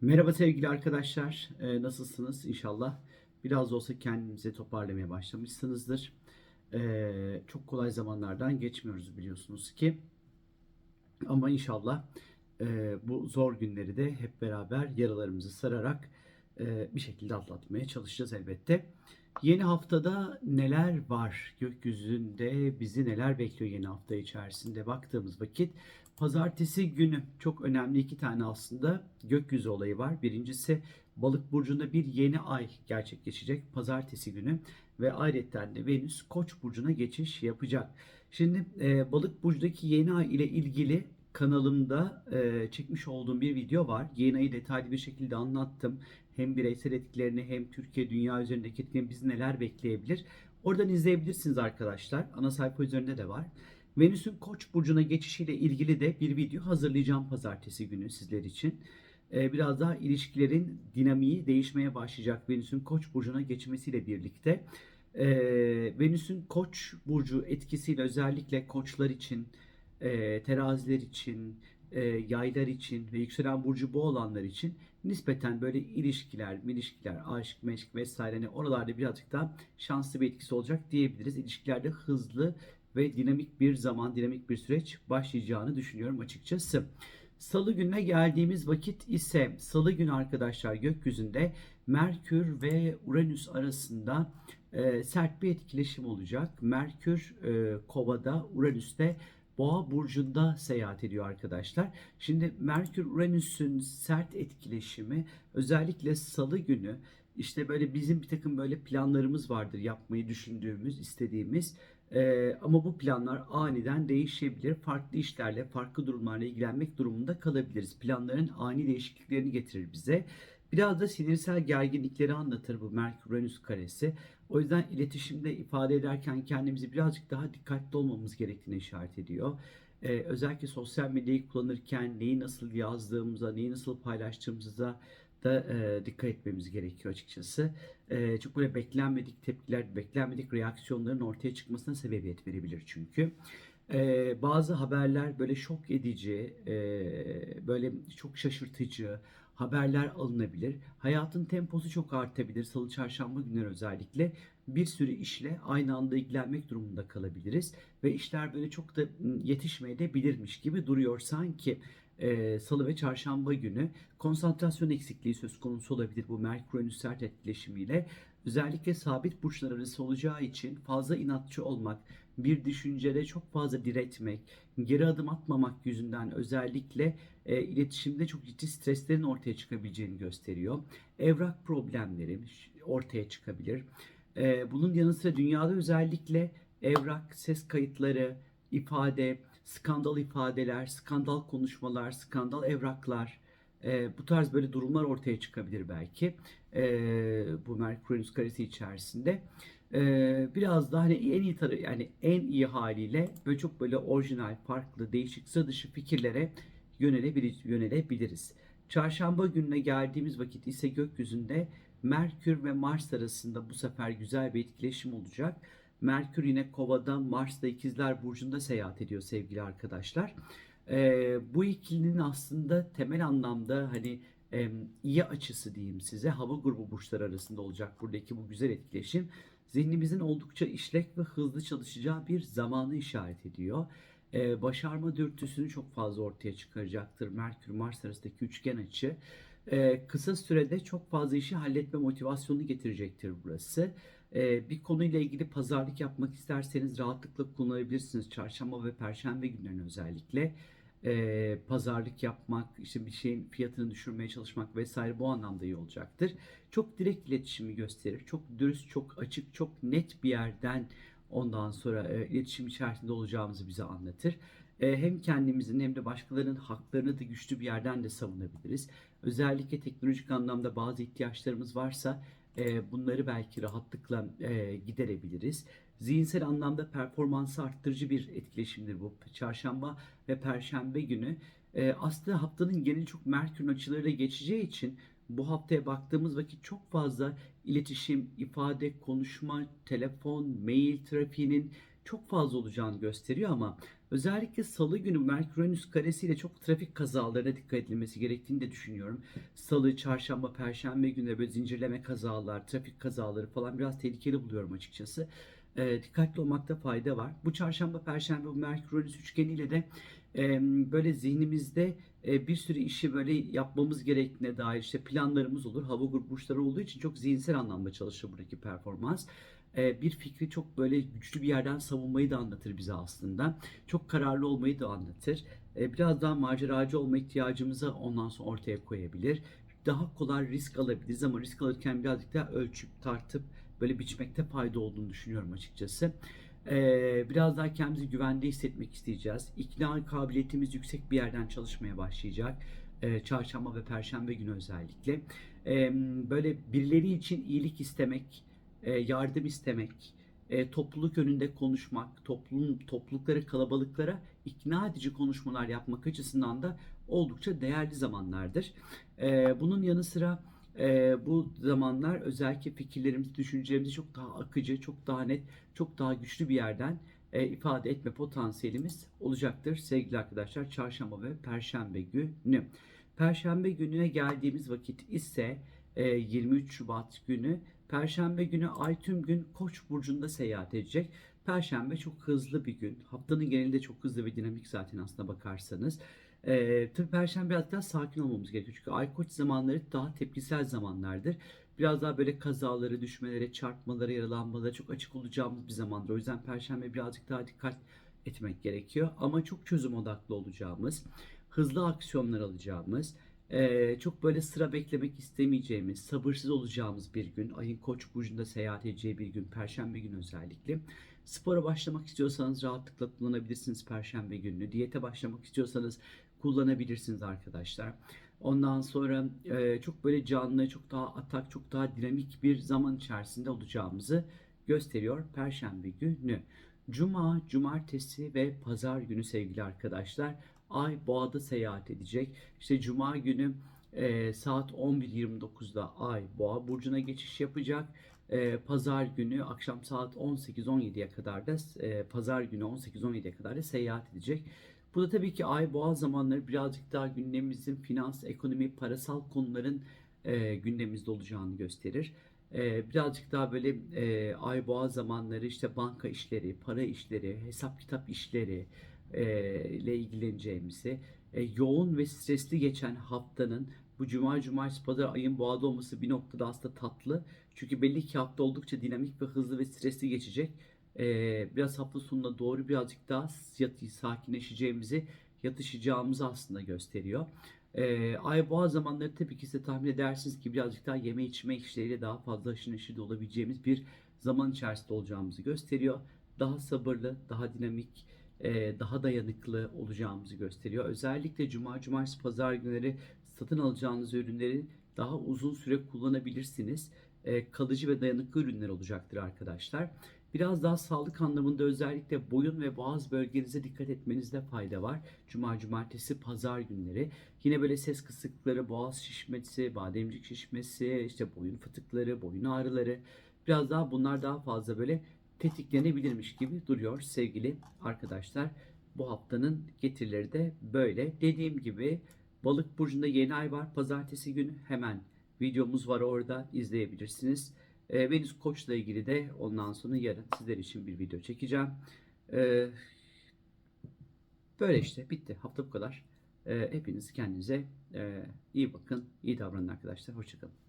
Merhaba sevgili arkadaşlar. Ee, nasılsınız? İnşallah biraz da olsa kendinizi toparlamaya başlamışsınızdır. Ee, çok kolay zamanlardan geçmiyoruz biliyorsunuz ki. Ama inşallah e, bu zor günleri de hep beraber yaralarımızı sararak e, bir şekilde atlatmaya çalışacağız elbette. Yeni haftada neler var? Gökyüzünde bizi neler bekliyor yeni hafta içerisinde baktığımız vakit pazartesi günü çok önemli iki tane aslında gökyüzü olayı var. Birincisi Balık burcunda bir yeni ay gerçekleşecek pazartesi günü ve ayrıca de Venüs Koç burcuna geçiş yapacak. Şimdi e, Balık burcundaki yeni ay ile ilgili kanalımda e, çekmiş olduğum bir video var. Yeni ayı detaylı bir şekilde anlattım. Hem bireysel etkilerini hem Türkiye dünya üzerindeki etkilerini bizi neler bekleyebilir. Oradan izleyebilirsiniz arkadaşlar. Ana sayfa üzerinde de var. Venüs'ün Koç burcuna geçişiyle ilgili de bir video hazırlayacağım pazartesi günü sizler için. Ee, biraz daha ilişkilerin dinamiği değişmeye başlayacak Venüs'ün Koç burcuna geçmesiyle birlikte. Ee, Venüs'ün Koç burcu etkisiyle özellikle koçlar için, e, teraziler için, e, yaylar için ve yükselen burcu bu olanlar için nispeten böyle ilişkiler, ilişkiler, aşk, meşk vesaire hani oralarda birazcık daha şanslı bir etkisi olacak diyebiliriz. İlişkilerde hızlı ve dinamik bir zaman, dinamik bir süreç başlayacağını düşünüyorum açıkçası. Salı gününe geldiğimiz vakit ise Salı günü arkadaşlar gökyüzünde Merkür ve Uranüs arasında e, sert bir etkileşim olacak. Merkür e, Kova'da, Uranüs de Boğa burcunda seyahat ediyor arkadaşlar. Şimdi Merkür Uranüs'ün sert etkileşimi özellikle Salı günü işte böyle bizim bir takım böyle planlarımız vardır yapmayı düşündüğümüz, istediğimiz. Ee, ama bu planlar aniden değişebilir. Farklı işlerle, farklı durumlarla ilgilenmek durumunda kalabiliriz. Planların ani değişikliklerini getirir bize. Biraz da sinirsel gerginlikleri anlatır bu Merkür-Uranüs karesi. O yüzden iletişimde ifade ederken kendimizi birazcık daha dikkatli olmamız gerektiğini işaret ediyor. Ee, özellikle sosyal medyayı kullanırken neyi nasıl yazdığımıza, neyi nasıl paylaştığımıza da e, dikkat etmemiz gerekiyor açıkçası. E, çok böyle beklenmedik tepkiler, beklenmedik reaksiyonların ortaya çıkmasına sebebiyet verebilir çünkü. E, bazı haberler böyle şok edici, e, böyle çok şaşırtıcı haberler alınabilir. Hayatın temposu çok artabilir. Salı, çarşamba günleri özellikle bir sürü işle aynı anda ilgilenmek durumunda kalabiliriz. Ve işler böyle çok da yetişmeye de bilirmiş gibi duruyor sanki e, salı ve çarşamba günü konsantrasyon eksikliği söz konusu olabilir bu Merkür-Venüs sert etkileşimiyle. Özellikle sabit burçlar arası olacağı için fazla inatçı olmak, bir düşüncede çok fazla diretmek, geri adım atmamak yüzünden özellikle e, iletişimde çok ciddi streslerin ortaya çıkabileceğini gösteriyor. Evrak problemleri ortaya çıkabilir. E, bunun yanı sıra dünyada özellikle evrak, ses kayıtları, ifade, skandal ifadeler, skandal konuşmalar, skandal evraklar, e, bu tarz böyle durumlar ortaya çıkabilir belki e, bu Merkür karesi içerisinde. E, biraz daha hani en iyi tarafı yani en iyi haliyle böyle çok böyle orijinal, farklı, değişik, sıra dışı fikirlere yönelebilir, yönelebiliriz. Çarşamba gününe geldiğimiz vakit ise gökyüzünde Merkür ve Mars arasında bu sefer güzel bir etkileşim olacak. Merkür yine Kova'da, Mars da İkizler Burcu'nda seyahat ediyor sevgili arkadaşlar. Ee, bu ikilinin aslında temel anlamda hani e, iyi açısı diyeyim size hava grubu burçlar arasında olacak buradaki bu güzel etkileşim. Zihnimizin oldukça işlek ve hızlı çalışacağı bir zamanı işaret ediyor. Ee, başarma dürtüsünü çok fazla ortaya çıkaracaktır Merkür Mars arasındaki üçgen açı. Ee, kısa sürede çok fazla işi halletme motivasyonunu getirecektir burası. Ee, bir konuyla ilgili pazarlık yapmak isterseniz rahatlıkla kullanabilirsiniz. Çarşamba ve perşembe günlerine özellikle. Ee, pazarlık yapmak, işte bir şeyin fiyatını düşürmeye çalışmak vesaire bu anlamda iyi olacaktır. Çok direkt iletişimi gösterir. Çok dürüst, çok açık, çok net bir yerden ondan sonra e, iletişim içerisinde olacağımızı bize anlatır. E, hem kendimizin hem de başkalarının haklarını da güçlü bir yerden de savunabiliriz. Özellikle teknolojik anlamda bazı ihtiyaçlarımız varsa e, bunları belki rahatlıkla e, giderebiliriz. Zihinsel anlamda performansı arttırıcı bir etkileşimdir bu. Çarşamba ve Perşembe günü e, aslında haftanın geneli çok Merkür açılarıyla geçeceği için bu haftaya baktığımız vakit çok fazla iletişim, ifade, konuşma, telefon, mail trafiğinin çok fazla olacağını gösteriyor ama özellikle salı günü Merkür-Venüs karesiyle çok trafik kazalarına dikkat edilmesi gerektiğini de düşünüyorum. Salı, çarşamba, perşembe günleri böyle zincirleme kazalar, trafik kazaları falan biraz tehlikeli buluyorum açıkçası. E, dikkatli olmakta fayda var. Bu çarşamba, perşembe bu Merkür-Venüs üçgeniyle de e, böyle zihnimizde e, bir sürü işi böyle yapmamız gerektiğine dair işte planlarımız olur. Hava grubu burçları olduğu için çok zihinsel anlamda çalışır buradaki performans. E, bir fikri çok böyle güçlü bir yerden savunmayı da anlatır bize aslında. Çok kararlı olmayı da anlatır. E, biraz daha maceracı olma ihtiyacımızı ondan sonra ortaya koyabilir. Daha kolay risk alabiliriz ama risk alırken birazcık daha ölçüp tartıp böyle biçmekte fayda olduğunu düşünüyorum açıkçası. Ee, biraz daha kendimizi güvende hissetmek isteyeceğiz. İkna kabiliyetimiz yüksek bir yerden çalışmaya başlayacak. Ee, çarşamba ve perşembe günü özellikle. Ee, böyle birileri için iyilik istemek, e, yardım istemek, e, topluluk önünde konuşmak, toplum topluluklara, kalabalıklara ikna edici konuşmalar yapmak açısından da oldukça değerli zamanlardır. Ee, bunun yanı sıra e, bu zamanlar özellikle fikirlerimizi, düşüncelerimizi çok daha akıcı, çok daha net, çok daha güçlü bir yerden e, ifade etme potansiyelimiz olacaktır sevgili arkadaşlar. Çarşamba ve Perşembe günü. Perşembe gününe geldiğimiz vakit ise e, 23 Şubat günü. Perşembe günü Ay tüm gün Koç burcunda seyahat edecek. Perşembe çok hızlı bir gün. Haftanın genelinde çok hızlı ve dinamik zaten aslına bakarsanız. Ee, tabii Perşembe biraz daha sakin olmamız gerekiyor. Çünkü Ay Koç zamanları daha tepkisel zamanlardır. Biraz daha böyle kazaları, düşmelere, çarpmalara, yaralanmalara çok açık olacağımız bir zamandır. O yüzden Perşembe birazcık daha dikkat etmek gerekiyor. Ama çok çözüm odaklı olacağımız, hızlı aksiyonlar alacağımız, ee, çok böyle sıra beklemek istemeyeceğimiz, sabırsız olacağımız bir gün. Ayın Koç burcunda seyahat edeceği bir gün, Perşembe günü özellikle. Spora başlamak istiyorsanız rahatlıkla kullanabilirsiniz Perşembe gününü. Diyete başlamak istiyorsanız kullanabilirsiniz arkadaşlar. Ondan sonra e, çok böyle canlı, çok daha atak, çok daha dinamik bir zaman içerisinde olacağımızı gösteriyor Perşembe günü. Cuma, cumartesi ve pazar günü sevgili arkadaşlar Ay Boğa'da seyahat edecek. İşte Cuma günü e, saat 11.29'da Ay Boğa burcuna geçiş yapacak. E, pazar günü akşam saat 18-17'ye kadar da e, pazar günü 18-17'ye kadar da seyahat edecek. Bu da tabii ki ay boğa zamanları birazcık daha gündemimizin finans, ekonomi, parasal konuların e, gündemimizde olacağını gösterir. E, birazcık daha böyle e, ay boğa zamanları işte banka işleri, para işleri, hesap kitap işleri e, ile ilgileneceğimizi, e, yoğun ve stresli geçen haftanın bu cuma, cumartesi, pazar ayın boğada olması bir noktada aslında tatlı. Çünkü belli ki hafta oldukça dinamik ve hızlı ve stresli geçecek e, biraz hafta sonuna doğru birazcık daha yatı, sakinleşeceğimizi, yatışacağımızı aslında gösteriyor. E, ay boğa zamanları tabii ki size tahmin edersiniz ki birazcık daha yeme içme işleriyle daha fazla aşırı neşir olabileceğimiz bir zaman içerisinde olacağımızı gösteriyor. Daha sabırlı, daha dinamik, e, daha dayanıklı olacağımızı gösteriyor. Özellikle cuma, cumartesi, pazar günleri satın alacağınız ürünleri daha uzun süre kullanabilirsiniz. E, kalıcı ve dayanıklı ürünler olacaktır arkadaşlar. Biraz daha sağlık anlamında özellikle boyun ve boğaz bölgenize dikkat etmenizde fayda var. Cuma, cumartesi, pazar günleri. Yine böyle ses kısıklıkları, boğaz şişmesi, bademcik şişmesi, işte boyun fıtıkları, boyun ağrıları. Biraz daha bunlar daha fazla böyle tetiklenebilirmiş gibi duruyor sevgili arkadaşlar. Bu haftanın getirileri de böyle. Dediğim gibi Balık burcunda yeni ay var. Pazartesi günü hemen videomuz var orada izleyebilirsiniz. E, Venüs Koç'la ilgili de ondan sonra yarın sizler için bir video çekeceğim. E, böyle işte bitti. Hafta bu kadar. E, hepiniz kendinize e, iyi bakın, iyi davranın arkadaşlar. Hoşçakalın.